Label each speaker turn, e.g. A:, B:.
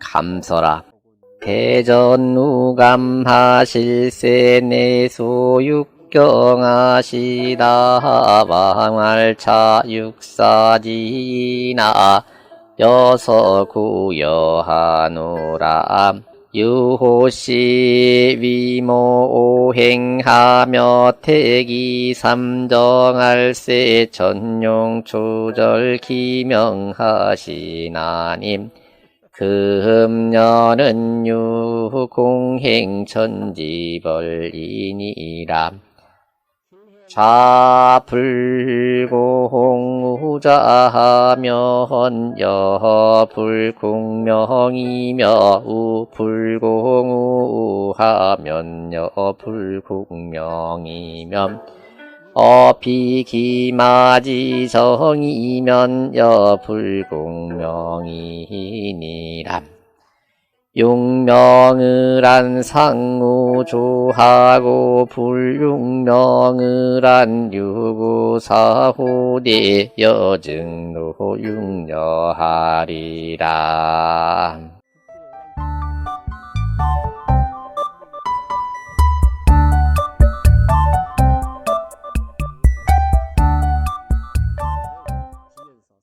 A: 감서라 대전우감하실세 내소육경하시다. 왕알차 육사지나 여서구여하노라 유호시 위모 오행하며 태기 삼정할세 전용초절 기명하시나님. 금년은 유공행 천지벌이니라. 좌불공 우자하면 여불공명이며 우불공우하면 여불공명이며 어비기마지정이면 여불공명이니라 육명을 한 상우조하고 불육명을 한 유구 사후대 여증노 육녀하리라